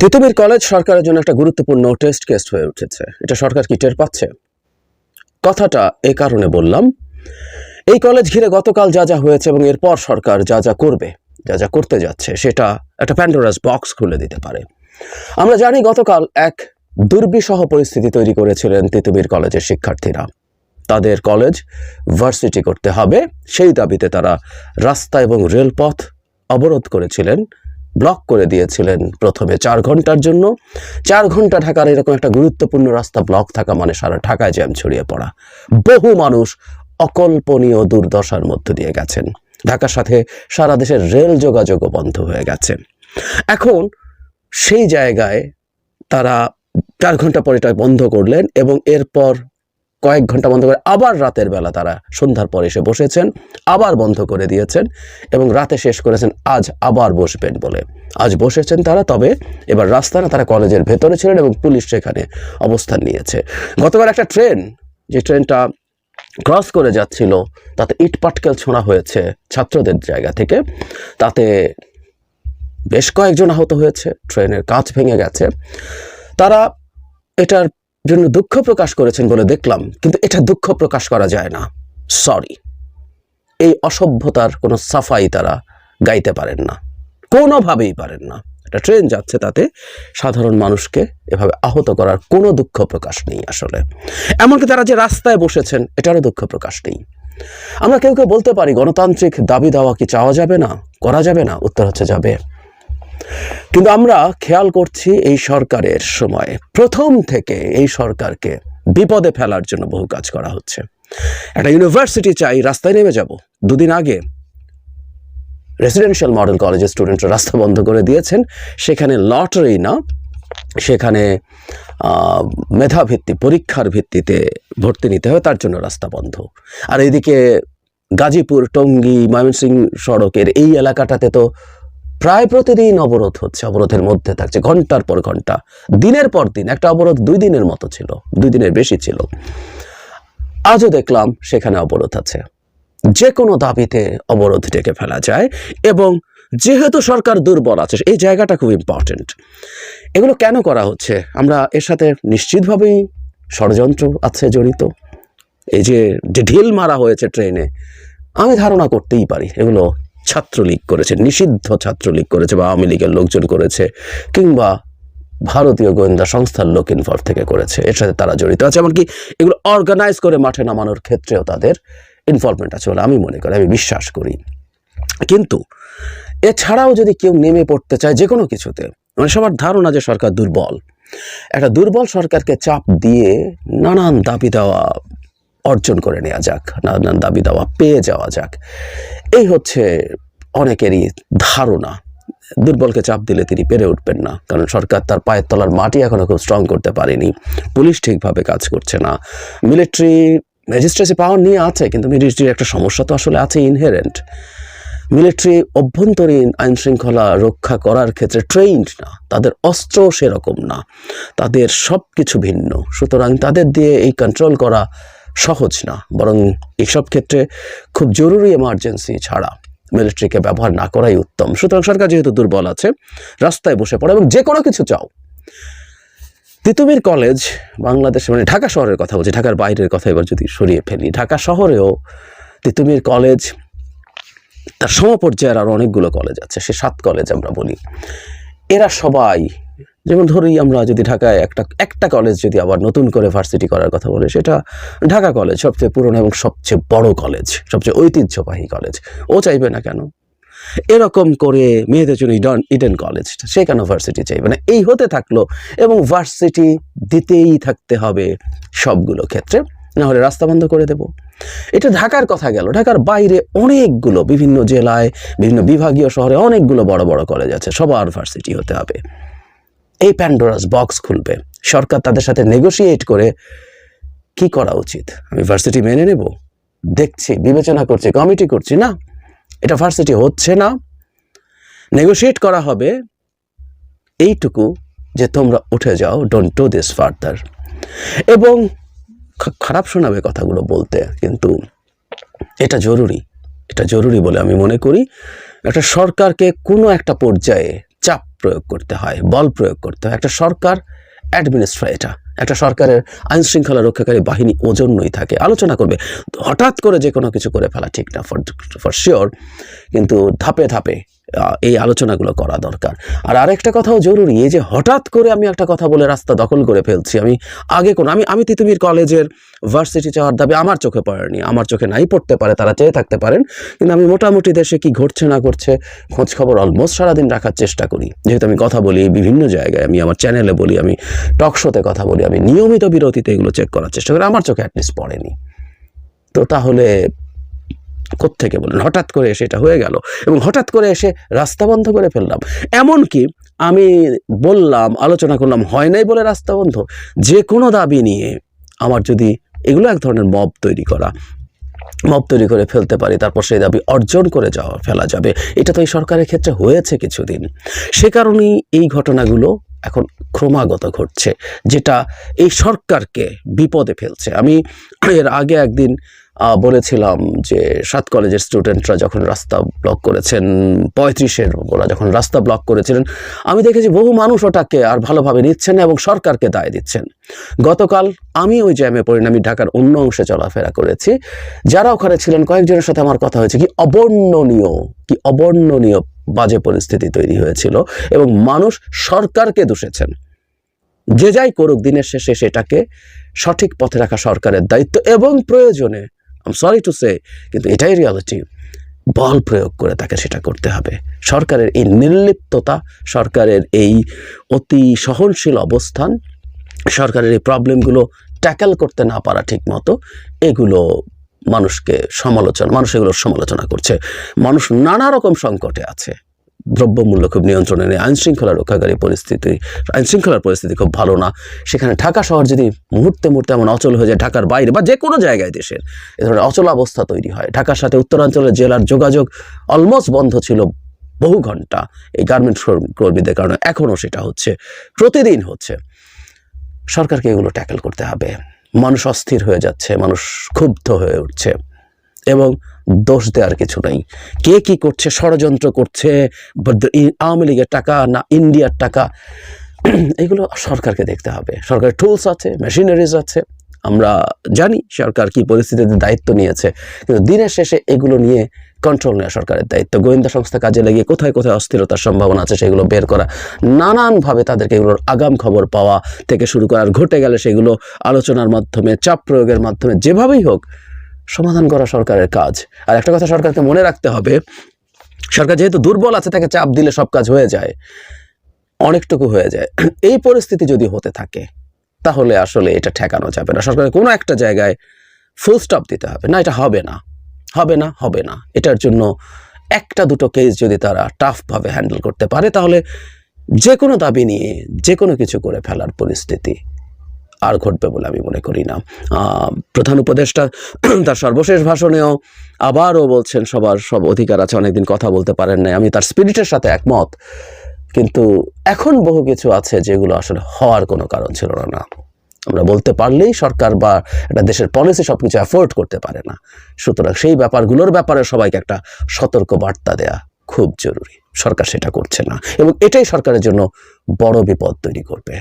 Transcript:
Titumir college সরকারের জন্য একটা গুরুত্বপূর্ণ টেস্ট কেস হয়ে উঠেছে। এটা সরকার কি টের পাচ্ছে? কথাটা এই কারণে বললাম, এই কলেজ ঘিরে গতকাল যা যা হয়েছে এবং এরপর সরকার যা যা করবে, যা যা করতে যাচ্ছে, সেটা একটা প্যান্ডোরাস বক্স খুলে দিতে পারে। আমরা জানি গতকাল এক দুর্বিষহ পরিস্থিতি তৈরি করেছিলেন তিতুমির কলেজের শিক্ষার্থীরা। তাদের কলেজ ভার্সিটি করতে হবে, সেই দাবিতে তারা রাস্তা এবং রেলপথ অবরোধ করেছিলেন ব্লক করে দিয়েছিলেন প্রথমে। চার ঘণ্টার জন্য, চার ঘণ্টা ঢাকার এরকম একটা গুরুত্বপূর্ণ রাস্তা ব্লক থাকা মানে সারা ঢাকায় জ্যাম ছড়িয়ে পড়া। বহু মানুষ অকল্পনীয় দুর্দশার মধ্য দিয়ে গেছেন। ঢাকার সাথে সারা দেশের রেল যোগাযোগও বন্ধ হয়ে গেছে। এখন সেই জায়গায় তারা চার ঘণ্টা পরে বন্ধ করলেন এবং এরপর কয়েক ঘণ্টা বন্ধ করে আবার রাতের বেলা তারা সন্ধ্যার পর এসে বসেছেন, আবার বন্ধ করে দিয়েছেন এবং রাতে শেষ করেছেন, আজ আবার বসবেন বলে। আজ বসেছেন তারা, তবে এবার রাস্তা তারা কলেজের ভেতরে ছিলেন এবং পুলিশ সেখানে অবস্থান নিয়েছে। গতকাল একটা ট্রেন, যে ট্রেনটা ক্রস করে যাচ্ছিল, তাতে ইট পাটকেল ছোঁড়া হয়েছে ছাত্রদের জায়গা থেকে। তাতে বেশ কয়েকজন আহত হয়েছে, ট্রেনের কাঁচ ভেঙে গেছে। তারা এটার জন্য দুঃখ প্রকাশ করেছেন বলে দেখলাম, কিন্তু এটা দুঃখ প্রকাশ করা যায় না। সরি এই অসভ্যতার কোনো সাফাই তারা গাইতে পারেন না। কোনোভাবেই পারেন না। একটা ট্রেন যাচ্ছে তাতে, সাধারণ মানুষকে এভাবে আহত করার কোনো দুঃখ প্রকাশ নেই আসলে। এমনকি তারা যে রাস্তায় বসেছেন, এটারও দুঃখ প্রকাশ নেই। আমরা কেউ কেউ বলতে পারি, গণতান্ত্রিক দাবি দেওয়া কি চাওয়া যাবে না, করা যাবে না? উত্তর হচ্ছে যাবে। কিন্তু আমরা খেয়াল করছি এই সরকারের সময়। প্রথম থেকে এই সরকারকে বিপদে ফেলার জন্য বহু কাজ করা হচ্ছে। একটা ইউনিভার্সিটি চাই, রাস্তায় নেমে যাব। দুদিন আগে রেসিডেন্সিয়াল মডেল কলেজের স্টুডেন্টরা রাস্তা বন্ধ করে দিয়েছেন। সেখানে লটারি না, সেখানে মেধাভিত্তি, পরীক্ষার ভিত্তিতে ভর্তি নিতে হয়, তার জন্য রাস্তা বন্ধ। আর এইদিকে গাজীপুর, টঙ্গী, ময়মনসিংহ সড়কের এই এলাকাটাতে তো প্রায় প্রতিদিন অবরোধ হচ্ছে, অবরোধের মধ্যে থাকছে, ঘণ্টার পর ঘণ্টা। দিনের পর দিন, একটা অবরোধ দুই দিনের মতো ছিল, দুই দিনের বেশি ছিল। আজও দেখলাম সেখানে অবরোধ আছে। যে কোনো দাবিতে অবরোধ ডেকে ফেলা যায় এবং যেহেতু সরকার দুর্বল আছে, এই জায়গাটা খুব ইম্পর্টেন্ট এগুলো কেন করা হচ্ছে? আমরা এর সাথে নিশ্চিতভাবেই ষড়যন্ত্র আছে জড়িত। এই যে ঢিল মারা হয়েছে ট্রেনে, আমি ধারণা করতেই পারি এগুলো ছাত্রলীগ করেছে, নিষিদ্ধ ছাত্রলীগ করেছে বা আওয়ামী লীগের লোকজন করেছে কিংবা ভারতীয় গোয়েন্দা সংস্থার লোক ইনভলভ থেকে করেছে, এর সাথে তারা জড়িত আছে। এমনকি এগুলো অর্গানাইজ করে মাঠে নামানোর ক্ষেত্রেও তাদের ইনভলভমেন্ট আছে বলে আমি মনে করি, আমি বিশ্বাস করি। কিন্তু এছাড়াও যদি কেউ নেমে পড়তে চায় যে কোনো কিছুতে মানে সবার ধারণা যে সরকার দুর্বল, একটা দুর্বল সরকারকে চাপ দিয়ে নানান দাবি দেওয়া অর্জন করে নেওয়া যাক, নানান দাবি দাওয়া পেয়ে যাওয়া যাক। এই হচ্ছে অনেকেরই ধারণা। দুর্বলকে চাপ দিলে তিনি পেরে উঠবেন না, কারণ সরকার তার পায়ের তলার মাটি এখনও খুব স্ট্রং করতে পারেনি। পুলিশ ঠিকভাবে কাজ করছে না। মিলিটারি ম্যাজিস্ট্রেসি পাওয়ার নিয়ে আছে, কিন্তু মিলিটারির একটা সমস্যা তো আসলে আছে ইনহেরেন্ট মিলিটারি অভ্যন্তরীণ আইন শৃঙ্খলা রক্ষা করার ক্ষেত্রে ট্রেইনড না, তাদের অস্ত্র সেরকম না, তাদের সব কিছু ভিন্ন। সুতরাং তাদের দিয়ে এই কন্ট্রোল করা সহজ না, বরং এসব ক্ষেত্রে খুব জরুরি এমার্জেন্সি ছাড়া মিলিটারিকে ব্যবহার না করাই উত্তম। সুতরাং সরকার যেহেতু দুর্বল আছে, রাস্তায় বসে পড়ে এবং যে কোনো কিছু চাও। তিতুমির কলেজ বাংলাদেশ মানে ঢাকা শহরের কথা বলছি, ঢাকার বাইরের কথা এবার যদি সরিয়ে ফেলি, ঢাকা শহরেও তিতুমির কলেজ তার সমপর্যায়ের আরও অনেকগুলো কলেজ আছে, সে সাত কলেজ আমরা বলি। এরা সবাই যেমন ধরি আমরা যদি ঢাকায় একটা একটা কলেজ যদি আবার নতুন করে ভার্সিটি করার কথা বলে, সেটা ঢাকা কলেজ সবচেয়ে পুরনো এবং সবচেয়ে বড় কলেজ সবচেয়ে ঐতিহ্যবাহী কলেজ ও চাইবে না কেন? এরকম করে মেয়েদের জন্য ইডন ইডেন কলেজ সে কেন ভার্সিটি চাইবে না? এই হতে থাকল এবং ভার্সিটি দিতেই থাকতে হবে সবগুলো ক্ষেত্রে। না হলে রাস্তা বন্ধ করে দেব। এটা ঢাকার কথা গেল। ঢাকার বাইরে অনেকগুলো বিভিন্ন জেলায়, বিভিন্ন বিভাগীয় শহরে অনেকগুলো বড় বড় কলেজ আছে। সবার ভার্সিটি হতে হবে। এই প্যান্ডোরাস বক্স খুলবে। সরকার তাদের সাথে নেগোশিয়েট করে কি করা উচিত? আমি ভার্সিটি মেনে নেব? দেখছি, বিবেচনা করছি কমিটি করছি, না। এটা ভার্সিটি হচ্ছে না। নেগোশিয়েট করা হবে। এইটুকু যে তোমরা উঠে যাও ডোন্ট ডু দিস ফার্দার এবং খারাপ শোনাবে কথাগুলো বলতে, কিন্তু এটা জরুরি। এটা জরুরি বলে আমি মনে করি। একটা সরকারকে কোনো একটা পর্যায়ে প্রয়োগ করতে হয়, বল প্রয়োগ করতে হয়। একটা সরকার অ্যাডমিনিস্ট্রেটর একটা সরকারের আইন শৃঙ্খলা রক্ষাকারী বাহিনী ওজন্যই থাকে, আলোচনা করবে। হঠাৎ করে যে কোনো কিছু করে ফেলা ঠিক না ফর ফর শিওর কিন্তু ধাপে ধাপে এই আলোচনাগুলো করা দরকার। আর আরেকটা কথাও জরুরি, এই যে হঠাৎ করে আমি একটা কথা বলে রাস্তা দখল করে ফেলছি, আমি আগে কোনো, আমি আমি তিতুমির কলেজের ভার্সিটি চাওয়ার দাবি আমার চোখে পড়েনি, আমার চোখে নাই পড়তে পারে, তারা চেয়ে থাকতে পারেন, কিন্তু আমি মোটামুটি দেশে কি ঘটছে না ঘটছে খোঁজ খবর অলমোস্ট সারাদিন রাখার চেষ্টা করি। যেহেতু আমি কথা বলি বিভিন্ন জায়গায়, আমি আমার চ্যানেলে বলি, আমি টক শোতে কথা বলি, আমি নিয়মিত বিরতিতে এগুলো চেক করার চেষ্টা করি, আমার চোখে অ্যাটলিস্ট পড়েনি। তো তাহলে কোত্থেকে বলেন হঠাৎ করে এসে এটা হয়ে গেল এবং হঠাৎ করে এসে রাস্তা বন্ধ করে ফেললাম। এমনকি আমি বললাম, আলোচনা করলাম, হয় নাই বলে রাস্তা বন্ধ? যে কোনো দাবি নিয়ে আমার যদি এগুলো এক ধরনের মব তৈরি করা, মব তৈরি করে ফেলতে পারি, তারপর সেই দাবি অর্জন করে যাওয়া, ফেলা যাবে। এটা তো এই সরকারের ক্ষেত্রে হয়েছে কিছুদিন। সে কারণেই এই ঘটনাগুলো এখন ক্রমাগত ঘটছে, যেটা এই সরকারকে বিপদে ফেলছে। আমি এর আগে একদিন বলেছিলাম যে সাত কলেজের স্টুডেন্টরা যখন রাস্তা ব্লক করেছেন, পঁয়ত্রিশের ওরা যখন রাস্তা ব্লক করেছিলেন, আমি দেখেছি বহু মানুষ ওটাকে আর ভালোভাবে নিচ্ছেন এবং সরকারকে দায় দিচ্ছেন। গতকাল আমি ওই জ্যামে আমি ঢাকার অন্য অংশে চলাফেরা করেছি। যারা ওখানে ছিলেন, কয়েকজনের সাথে আমার কথা হয়েছে, কি অবর্ণনীয় কি অবর্ণনীয় বাজে পরিস্থিতি তৈরি হয়েছিল এবং মানুষ সরকারকে দোষেছেন। যে যাই করুক, দিনের শেষে সেটাকে সঠিক পথে রাখা সরকারের দায়িত্ব এবং প্রয়োজনে আম সরি টু সে কিন্তু এটাই রিয়ালিটি বল প্রয়োগ করে তাকে সেটা করতে হবে। সরকারের এই নির্লিপ্ততা, সরকারের এই অতি সহনশীল অবস্থান, সরকারের এই প্রবলেমগুলো ট্যাকেল করতে না পারা ঠিক মতো এগুলো মানুষকে সমালোচনা, মানুষ এগুলোর সমালোচনা করছে। মানুষ নানা রকম সংকটে আছে। দ্রব্যমূল্য খুব নিয়ন্ত্রণে নেই আইন শৃঙ্খলা রক্ষাকারী পরিস্থিতি আইন শৃঙ্খলার পরিস্থিতি খুব ভালো না। সেখানে ঢাকা শহর যদি মুহূর্তে মুহূর্তে এমন অচল হয়ে যায় ঢাকার বাইরে বা যে কোনো জায়গায় দেশের, এ ধরনের অচল অবস্থা তৈরি হয়। ঢাকার সাথে উত্তরাঞ্চলের জেলার যোগাযোগ অলমোস্ট বন্ধ ছিল বহু ঘণ্টা। এই গার্মেন্টস কর্মীদের কারণে এখনও সেটা হচ্ছে, প্রতিদিন হচ্ছে। সরকারকে এগুলো ট্যাকেল করতে হবে। মানুষ অস্থির হয়ে যাচ্ছে, মানুষ ক্ষুব্ধ হয়ে উঠছে। এবং দোষ দেওয়ার কিছু নেই। কে কি করছে, ষড়যন্ত্র করছে আওয়ামী লীগের টাকা না ইন্ডিয়ার টাকা, এগুলো সরকারকে দেখতে হবে। সরকারের টুলস আছে মেশিনারিজ আছে, আমরা জানি সরকার কি পরিস্থিতিতে দায়িত্ব নিয়েছে, কিন্তু দিনের শেষে এগুলো নিয়ে কন্ট্রোল নেওয়া সরকারের দায়িত্ব। গোয়েন্দা সংস্থা কাজে লাগিয়ে কোথায় কোথায় অস্থিরতার সম্ভাবনা আছে সেগুলো বের করা, নানানভাবে তাদেরকে এগুলোর আগাম খবর পাওয়া থেকে শুরু করার ঘটে গেলে সেগুলো আলোচনার মাধ্যমে, চাপ প্রয়োগের মাধ্যমে, যেভাবেই হোক সমাধান করা সরকারের কাজ। আর একটা কথা সরকারকে মনে রাখতে হবে, সরকার যেহেতু দুর্বল আছে, তাকে চাপ দিলে সব কাজ হয়ে যায়, অনেকটুকু হয়ে যায়। এই পরিস্থিতি যদি হতে থাকে, তাহলে আসলে এটা ঠেকানো যাবে না। সরকারের কোনো একটা জায়গায় ফুল স্টপ দিতে হবে। না, এটা হবে না। হবে না হবে না। এটার জন্য একটা দুটো কেস যদি তারা টাফভাবে হ্যান্ডেল করতে পারে, তাহলে যে কোনো দাবি নিয়ে যে কোনো কিছু করে ফেলার পরিস্থিতি আর ঘটবে বলে আমি মনে করি না। প্রধান উপদেষ্টা তার সর্বশেষ ভাষণেও আবারও বলছেন, সবার সব অধিকার আছে, অনেকদিন কথা বলতে পারেন নাই। আমি তার স্পিরিটের সাথে একমত, কিন্তু এখন বহু কিছু আছে যেগুলো আসলে হওয়ার কোনো কারণ ছিল না আমরা বলতে পারলেই সরকার বা একটা দেশের পলিসি সব কিছু অ্যাফোর্ড করতে পারে না। সুতরাং সেই ব্যাপারগুলোর ব্যাপারে সবাইকে একটা সতর্ক বার্তা দেয়া খুব জরুরি। সরকার সেটা করছে না এবং এটাই সরকারের জন্য বড় বিপদ তৈরি করবে।